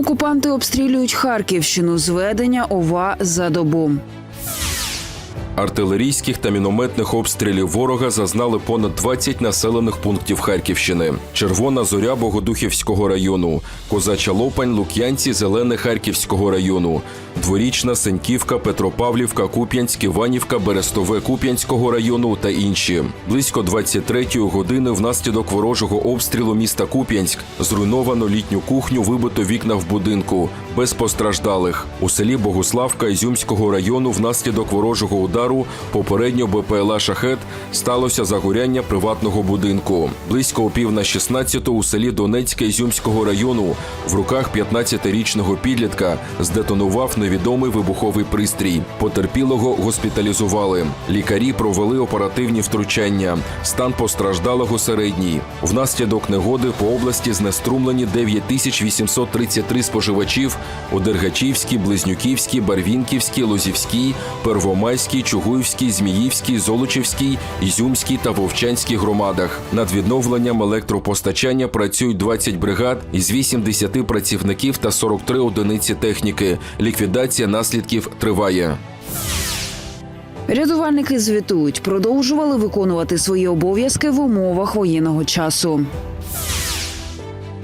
Окупанти обстрілюють Харківщину. Зведення ОВА за добу. Артилерійських та мінометних обстрілів ворога зазнали понад 20 населених пунктів Харківщини: Червона зоря Богодухівського району, Козача Лопань, Лук'янці, Зелене Харківського району, Дворічна, Сеньківка, Петропавлівка, Куп'янськ, Іванівка, Берестове Куп'янського району та інші. Близько 23-ї години внаслідок ворожого обстрілу міста Куп'янськ зруйновано літню кухню, вибито вікна в будинку без постраждалих. У селі Богуславка Ізюмського району внаслідок ворожого удару попередньо БПЛА Шахет сталося загоряння приватного будинку. Близько о пів на 16 у селі Донецьке Ізюмського району в руках 15-річного підлітка здетонував невідомий вибуховий пристрій. Потерпілого госпіталізували. Лікарі провели оперативні втручання. Стан постраждалого середній. Внаслідок негоди по області знеструмлені 9833 споживачів у Дергачівській, Близнюківській, Барвінківській, Лозівській, Первомайській, Чугуївській, Зміївській, Золочівській, Ізюмській та Вовчанській громадах. Над відновленням електропостачання працюють 20 бригад із 80 працівників та 43 одиниці техніки. Ліквідація наслідків триває. Рятувальники звітують, продовжували виконувати свої обов'язки в умовах воєнного часу.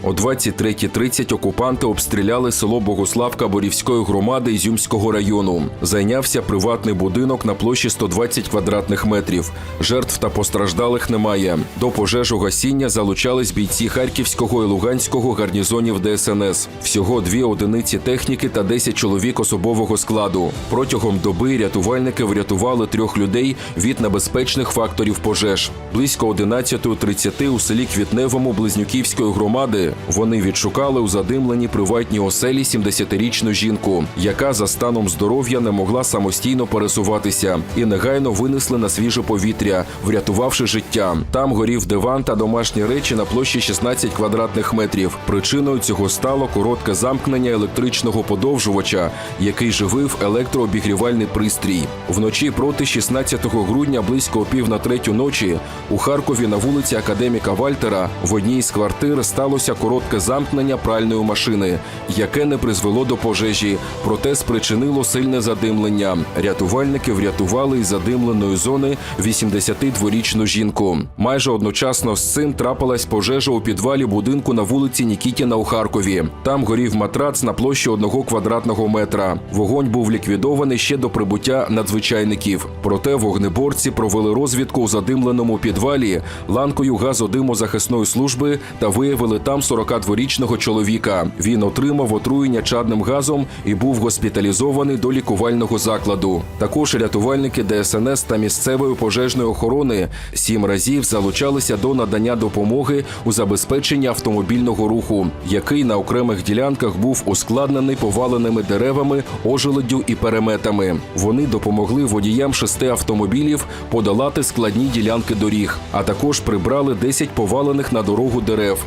О 23.30 окупанти обстріляли село Богославка Борівської громади Ізюмського району. Зайнявся приватний будинок на площі 120 квадратних метрів. Жертв та постраждалих немає. До пожежу гасіння залучались бійці Харківського і Луганського гарнізонів ДСНС. Всього дві одиниці техніки та 10 чоловік особового складу. Протягом доби рятувальники врятували трьох людей від небезпечних факторів пожеж. Близько 11.30 у селі Квітневому Близнюківської громади вони відшукали у задимленій приватній оселі 70-річну жінку, яка за станом здоров'я не могла самостійно пересуватися, і негайно винесли на свіже повітря, врятувавши життя. Там горів диван та домашні речі на площі 16 квадратних метрів. Причиною цього стало коротке замкнення електричного подовжувача, який живив електрообігрівальний пристрій. Вночі проти 16 грудня, близько пів на третю ночі, у Харкові на вулиці Академіка Вальтера в одній з квартир сталося коротке замкнення пральної машини, яке не призвело до пожежі, проте спричинило сильне задимлення. Рятувальники врятували із задимленої зони 82-річну жінку. Майже одночасно з цим трапилась пожежа у підвалі будинку на вулиці Нікітіна у Харкові. Там горів матрац на площі одного квадратного метра. Вогонь був ліквідований ще до прибуття надзвичайників. Проте вогнеборці провели розвідку у задимленому підвалі ланкою газодимозахисної служби та виявили там 42-річного чоловіка. Він отримав отруєння чадним газом і був госпіталізований до лікувального закладу. Також рятувальники ДСНС та місцевої пожежної охорони сім разів залучалися до надання допомоги у забезпеченні автомобільного руху, який на окремих ділянках був ускладнений поваленими деревами, ожеледдю і переметами. Вони допомогли водіям шести автомобілів подолати складні ділянки доріг, а також прибрали 10 повалених на дорогу дерев.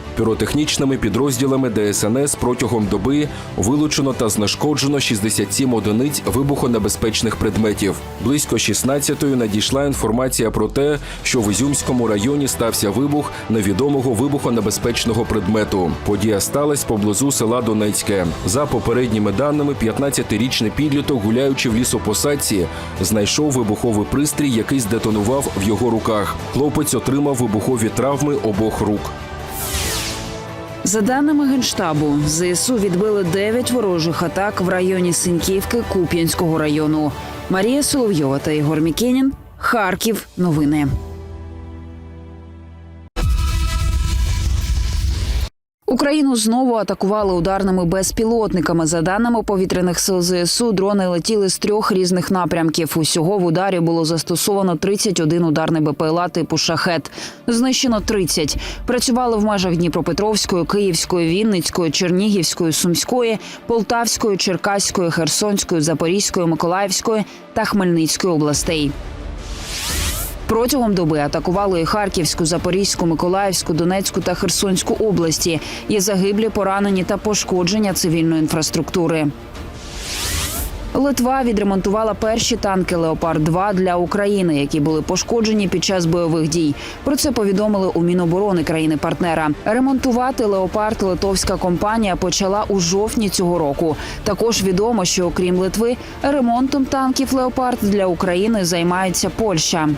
Піротехнічними підрозділами ДСНС протягом доби вилучено та знешкоджено 67 одиниць вибухонебезпечних предметів. Близько 16-ї надійшла інформація про те, що в Ізюмському районі стався вибух невідомого вибухонебезпечного предмету. Подія сталася поблизу села Донецьке. За попередніми даними, 15-річний підліток, гуляючи в лісопосадці, знайшов вибуховий пристрій, який здетонував в його руках. Хлопець отримав вибухові травми обох рук. За даними генштабу, ЗСУ відбили 9 ворожих атак в районі Синьківки Куп'янського району. Марія Соловйова та Ігор Мікенін. Харків. Новини. Україну знову атакували ударними безпілотниками. За даними повітряних сил ЗСУ, дрони летіли з трьох різних напрямків. Усього в ударі було застосовано 31 ударний БПЛА типу шахет. Знищено 30. Працювали в межах Дніпропетровської, Київської, Вінницької, Чернігівської, Сумської, Полтавської, Черкаської, Херсонської, Запорізької, Миколаївської та Хмельницької областей. Протягом доби атакували і Харківську, Запорізьку, Миколаївську, Донецьку та Херсонську області. Є загиблі, поранені та пошкодження цивільної інфраструктури. Литва відремонтувала перші танки Леопард 2 для України, які були пошкоджені під час бойових дій. Про це повідомили у Міноборони країни-партнера. Ремонтувати леопард литовська компанія почала у жовтні цього року. Також відомо, що окрім Литви, ремонтом танків Леопард для України займається Польща.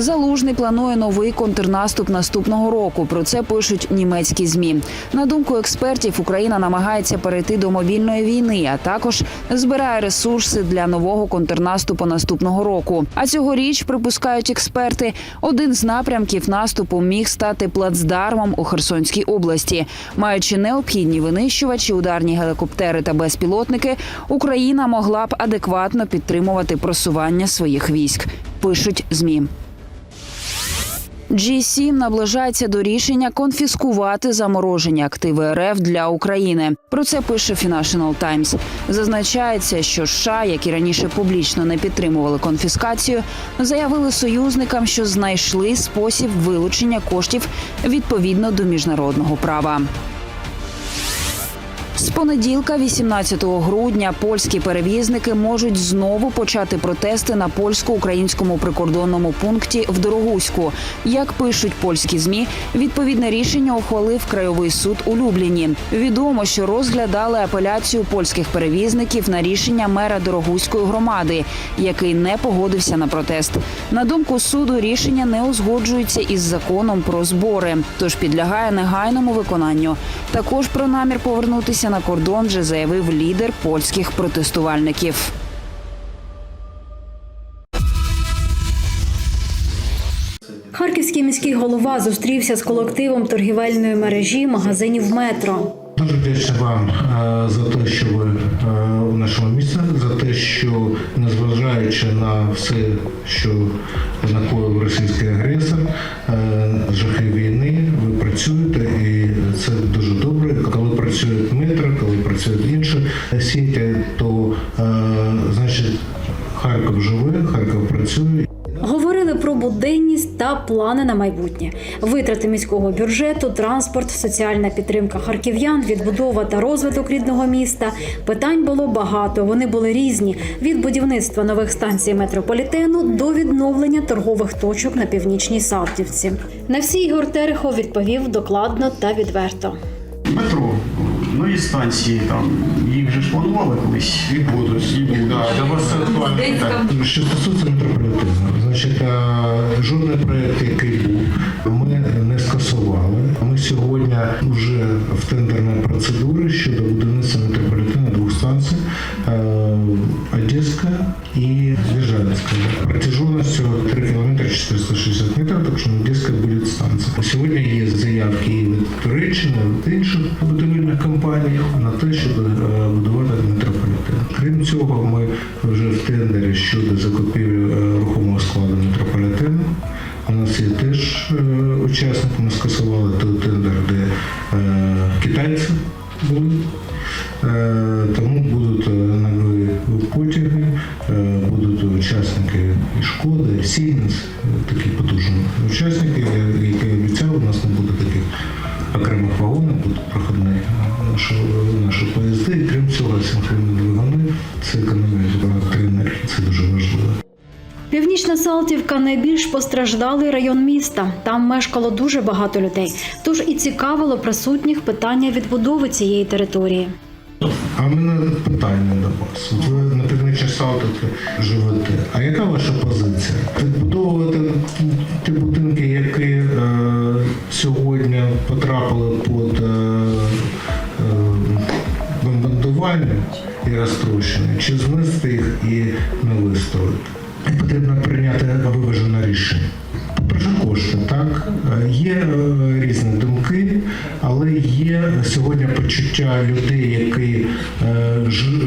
Залужний планує новий контрнаступ наступного року. Про це пишуть німецькі змі. На думку експертів, Україна намагається перейти до мобільної війни, а також збирає ресурси для нового контрнаступу наступного року. А цьогоріч припускають експерти, один з напрямків наступу міг стати плацдармом у Херсонській області. Маючи необхідні винищувачі, ударні гелікоптери та безпілотники, Україна могла б адекватно підтримувати просування своїх військ. Пишуть змі. G7 наближається до рішення конфіскувати заморожені активи РФ для України. Про це пише Financial Times. Зазначається, що США, які раніше публічно не підтримували конфіскацію, заявили союзникам, що знайшли спосіб вилучення коштів відповідно до міжнародного права. З понеділка, 18 грудня, польські перевізники можуть знову почати протести на польсько-українському прикордонному пункті в Дорогуську. Як пишуть польські змі, відповідне рішення ухвалив краєвий суд у Любліні. Відомо, що розглядали апеляцію польських перевізників на рішення мера Дорогуської громади, який не погодився на протест. На думку суду, рішення не узгоджується із законом про збори, тож підлягає негайному виконанню. Також про намір повернутися на кордон вже заявив лідер польських протестувальників. Харківський міський голова зустрівся з колективом торгівельної мережі магазинів метро. Дуже вдячний вам е, за те, що ви е, у нашому місці, за те, що незважаючи на все, що накоїв російський агресор, е, жахи війни, ви працюєте, і це дуже добре. Коли працюють метро, коли працюють інші сіті, то е, значить Харків живе, Харків працює. Говорили про буденність та плани на майбутнє, витрати міського бюджету, транспорт, соціальна підтримка харків'ян, відбудова та розвиток рідного міста. Питань було багато. Вони були різні: від будівництва нових станцій метрополітену до відновлення торгових точок на північній Салтівці. На всі Ігор Терехов відповів докладно та відверто. Метро, нові станції, там їх вже ж планували колись. І будуть. І будуть. Да, для вас актуально. Так. Що стосується метрополітену, значить, е, жодний проєкт, який був, ми не скасували. Ми сьогодні вже в тендерній процедурі щодо будівництва метрополітену двох станцій е, Одеська і Державинська. Протяженностью 3 км 460 метрів, так що на Одеська буде станція. Сьогодні є заявки і від Туреччини, від інших будівельних компаній на те, щоб е, будувати метрополітен. Крім цього, ми вже в тендері щодо закупівлі е, рухомого складу метрополітену. У нас є теж е, учасник, ми скасували той тендер, де китайці були. Тому будуть нові потяги, будуть учасники і Шкода, і Сіменс, такі потужні учасники, які обіцяли, у нас не буде таких окремих вагонах будуть наші, наші поїзди. І крім цього, синхронні двигуни, це економія електроенергії, це дуже важливо. Північна Салтівка найбільш постраждалий район міста. Там мешкало дуже багато людей. Тож і цікавило присутніх питання відбудови цієї території. А в мене питання до вас. Ви на північній Салтовці живете. А яка ваша позиція? Відбудовувати ті будинки, які е, сьогодні потрапили під е, е, бомбардування і розтрощення, чи знести їх і не вистроїти? І Потрібно прийняти виважене рішення. Кошти, так. Є е, різні думки, але є сьогодні почуття людей, які е,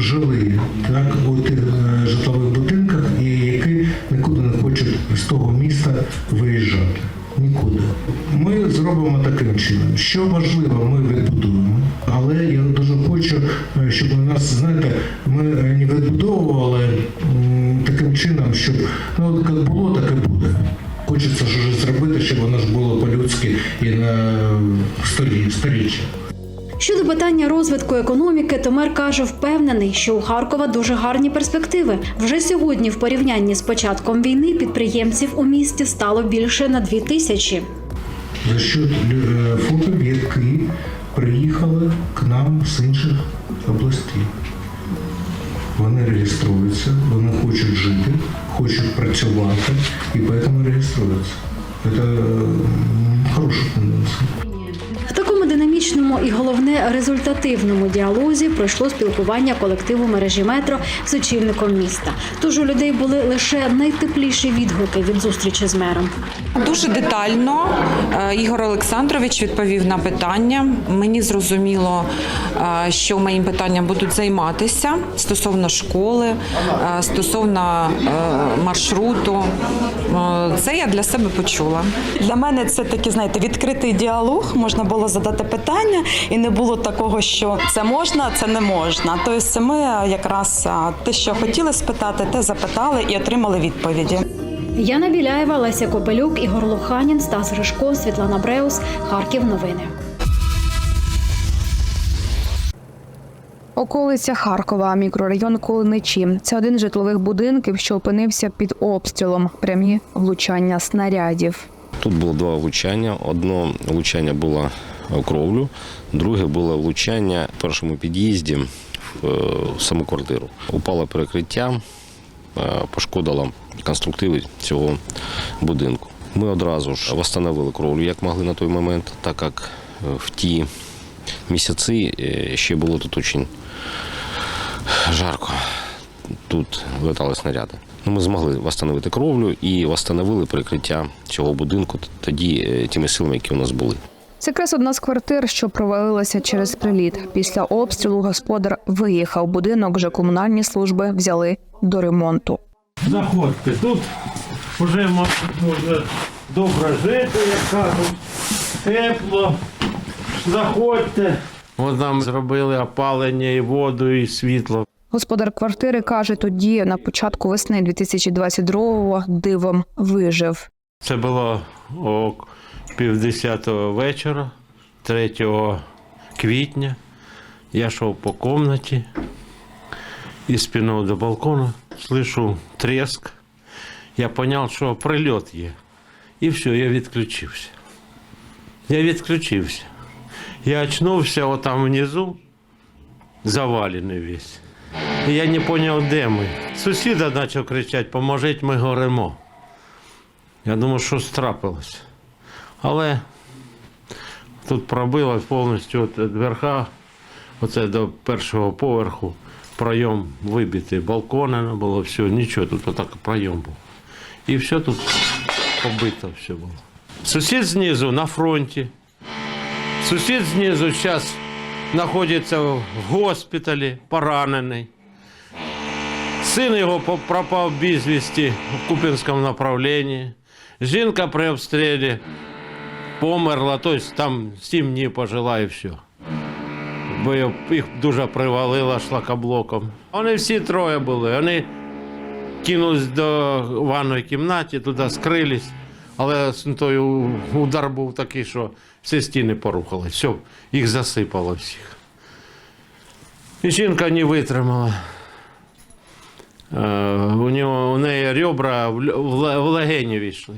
жили так, у тих е, житлових будинках і які нікуди не хочуть з того міста виїжджати. Нікуди. Ми зробимо таким чином. Що важливо, ми відбудуємо. Але я дуже хочу, щоб у нас, знаєте, ми не відбудовували таким чином, щоб ну як було, так і буде. Хочеться щось зробити, щоб воно ж було по-людськи і на сторіччя. Щодо питання розвитку економіки, то мер каже, впевнений, що у Харкова дуже гарні перспективи. Вже сьогодні, в порівнянні з початком війни, підприємців у місті стало більше на дві тисячі. За счет е, приїхали к нам з інших областей. Вони реєструються, вони хочуть жити, хочуть працювати і тому реєструються. Це хороша тенденція. В динамічному і головне результативному діалозі пройшло спілкування колективу мережі метро з очільником міста. Тож у людей були лише найтепліші відгуки від зустрічі з мером. Дуже детально е, Ігор Олександрович відповів на питання. Мені зрозуміло, е, що моїм питанням будуть займатися стосовно школи, е, стосовно маршруту. Це я для себе почула. Для мене це такий, знаєте, відкритий діалог. Можна було задати питання, і не було такого, що це можна, це не можна. Тобто, ми якраз те, що хотіли спитати, те запитали і отримали відповіді. Яна Біляєва, Леся Копелюк, Ігор Луханін, Стас Гришко, Світлана Бреус, Харків. Новини. Околиця Харкова, мікрорайон Колиничі. Це один з житлових будинків, що опинився під обстрілом. Прямі влучання снарядів. Тут було два влучання. Одне влучання було кровлю, друге було влучання в першому під'їзді в е, саму квартиру. Упало перекриття, е, пошкодило конструктиви цього будинку. Ми одразу ж встановили кровлю, як могли на той момент, так як е, в ті місяці ще було тут дуже жарко. Тут летали снаряди. Ну, Ми змогли встановити кровлю і встановили перекриття цього будинку тоді тими силами, які у нас були. Це якраз одна з квартир, що провалилася через приліт. Після обстрілу господар виїхав. Будинок вже комунальні служби взяли до ремонту. Заходьте, тут вже можна добре жити, як кажуть, тепло. Заходьте. От нам зробили опалення і воду, і світло. Господар квартири каже, тоді на початку весни 2022-го дивом вижив. Це було о півдесятого вечора, 3 квітня. Я йшов по кімнаті і спиною до балкона, слышу треск. Я зрозумів, що прильот є. І все, я відключився. Я відключився. Я очнувся отам внизу, завалений весь. І я не зрозумів, де ми. Сусіда почав кричати, поможіть, ми горимо. Я думав, що трапилось. Але тут пробило повністю от верха, оце до першого поверху, пройом вибитий, балкона не було, все, нічого, тут отак пройом був. І все тут побито все було. Сусід знизу на фронті. Сусід знизу зараз знаходиться в госпіталі, поранений. Син його пропав безвісті в Купінському направленні. Жінка при обстрілі померла, тобто там сім днів пожила і все. Бо їх- дуже привалило шлакоблоком. Вони всі троє були. Вони кинулись до ванної кімнаті, туди скрились. Але той удар був такий, що всі стіни порухали. Все, їх засипало всіх. І жінка не витримала. Е, У неї ребра в легені війшли.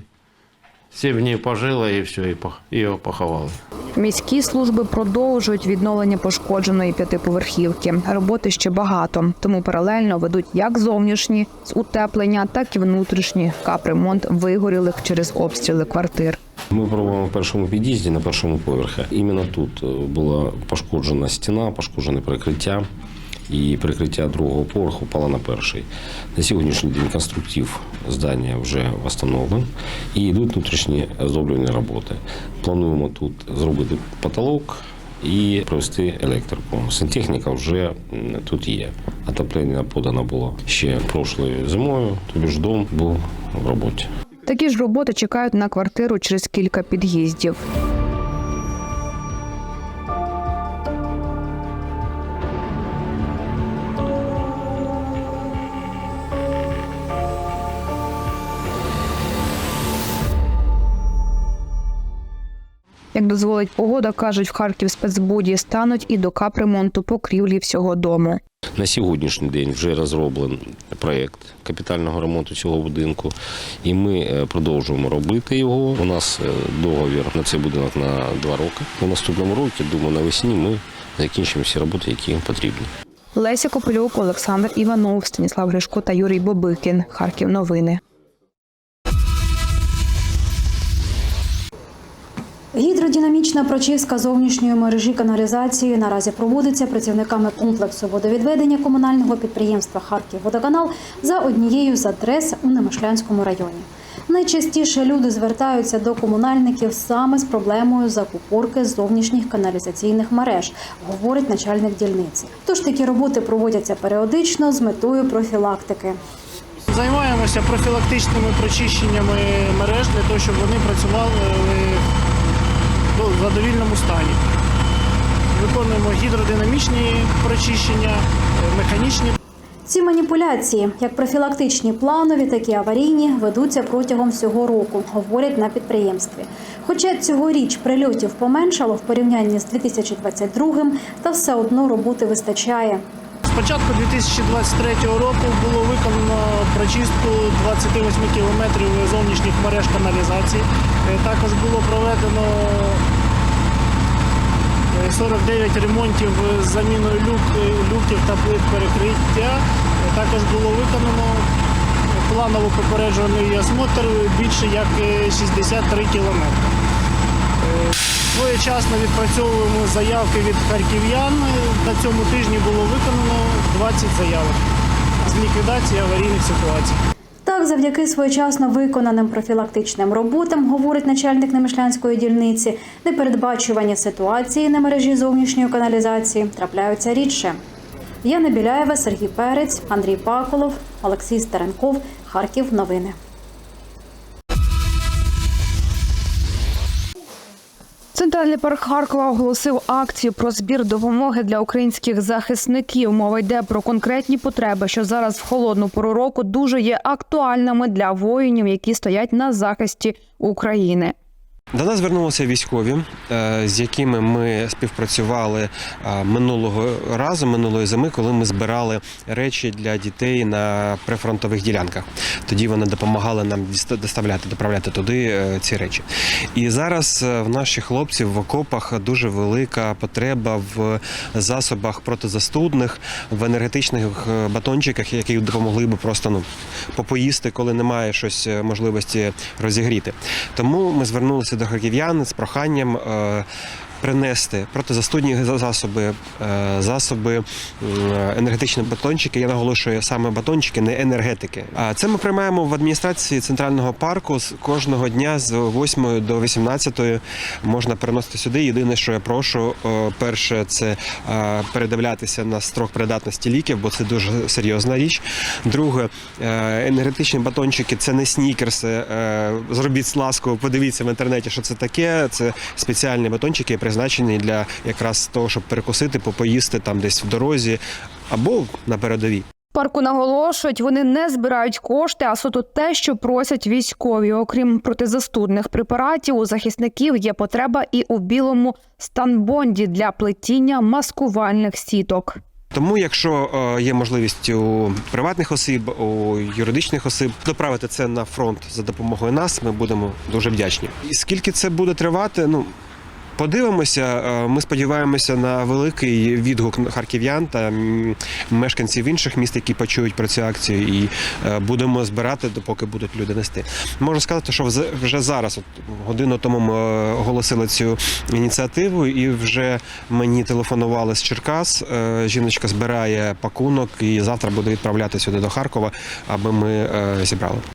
Сім днів пожила і все, і пох- його поховали. Міські служби продовжують відновлення пошкодженої п'ятиповерхівки. Роботи ще багато, тому паралельно ведуть як зовнішні з утеплення, так і внутрішні капремонт вигорілих через обстріли квартир. Ми пробуємо в першому під'їзді на першому поверхі. Іменно тут е, була пошкоджена стіна, пошкоджене перекриття. І перекриття другого поверху впало на перший. На сьогоднішній день конструктив здання вже встановлен і йдуть внутрішні зроблені роботи. Плануємо тут зробити потолок і провести електрику. Сантехніка вже тут є. Отоплення подано було ще прошлою зимою, тобі ж дом був в роботі. Такі ж роботи чекають на квартиру через кілька під'їздів. Дозволить погода, кажуть в Харків спецбуді стануть і до капремонту покрівлі всього дому. На сьогоднішній день вже розроблений проєкт капітального ремонту цього будинку, і ми е, продовжуємо робити його. У нас е, договір на цей будинок на два роки. У наступному році, думаю, навесні ми закінчимо всі роботи, які потрібні. Леся Копилюк, Олександр Іванов, Станіслав Гришко та Юрій Бобикін. Харків новини. Гідродинамічна прочистка зовнішньої мережі каналізації наразі проводиться працівниками комплексу водовідведення комунального підприємства Харківводоканал за однією з адрес у Немишлянському районі. Найчастіше люди звертаються до комунальників саме з проблемою закупорки зовнішніх каналізаційних мереж, говорить начальник дільниці. Тож такі роботи проводяться періодично з метою профілактики. Займаємося профілактичними прочищеннями мереж для того, щоб вони працювали в задовільному стані. Виконуємо гідродинамічні прочищення, е, механічні Ці маніпуляції, як профілактичні планові, так і аварійні, ведуться протягом всього року, говорять на підприємстві. Хоча цьогоріч прильотів поменшало в порівнянні з 2022, та все одно роботи вистачає. Початку 2023 року було виконано прочистку 28 кілометрів зовнішніх мереж каналізації. Е, Також було проведено е, 49 ремонтів з заміною люк, е, люків та плит перекриття. Е, Також було виконано планово попереджувальний осмотр більше як е, 63 кілометри. Своєчасно відпрацьовуємо заявки від харків'ян. На цьому тижні було виконано 20 заявок з ліквідації аварійних ситуацій. Так, завдяки своєчасно виконаним профілактичним роботам, говорить начальник Немишлянської дільниці, непередбачувані ситуації на мережі зовнішньої каналізації трапляються рідше. Яна Біляєва, Сергій Перець, Андрій Паколов, Олексій Старенков, Харків. Новини. Центральний парк Харкова оголосив акцію про збір допомоги для українських захисників. Мова йде про конкретні потреби, що зараз в холодну пору року дуже є актуальними для воїнів, які стоять на захисті України. До нас звернулися військові, е, з якими ми співпрацювали е, минулого разу, минулої зими, коли ми збирали речі для дітей на прифронтових ділянках. Тоді вони допомагали нам доставляти, доправляти туди е, ці речі. І зараз в наших хлопців в окопах дуже велика потреба в засобах протизастудних, в енергетичних батончиках, які допомогли би просто ну попоїсти, коли немає щось можливості розігріти. Тому ми звернулися до харків'ян з проханням. Принести протизастудні за- засоби, е, засоби енергетичні батончики. Я наголошую саме батончики, не енергетики. А це ми приймаємо в адміністрації центрального парку з кожного дня з 8 до 18 можна переносити сюди. Єдине, що я прошу, е, перше, це е, передивлятися на строк придатності ліків, бо це дуже серйозна річ. Друге, енергетичні батончики це не снікерси. Зробіть ласку, подивіться в інтернеті, що це таке. Це спеціальні батончики, призначені для якраз того, щоб перекусити, попоїсти там десь в дорозі або на передовій. Парку наголошують, вони не збирають кошти, а суто те, що просять військові. Окрім протизастудних препаратів, у захисників є потреба і у білому станбонді для плетіння маскувальних сіток. Тому, якщо е, є можливість у приватних осіб, у юридичних осіб доправити це на фронт за допомогою нас, ми будемо дуже вдячні. І скільки це буде тривати, ну. Подивимося, Е, ми сподіваємося на великий відгук харків'ян та мешканців інших міст, які почують про цю акцію, і е, будемо збирати, допоки будуть люди нести. Можу сказати, що вже зараз, от годину тому ми е, оголосили цю ініціативу, і вже мені телефонували з Черкас. Жіночка збирає пакунок і завтра буде відправляти сюди до Харкова, аби ми зібрали.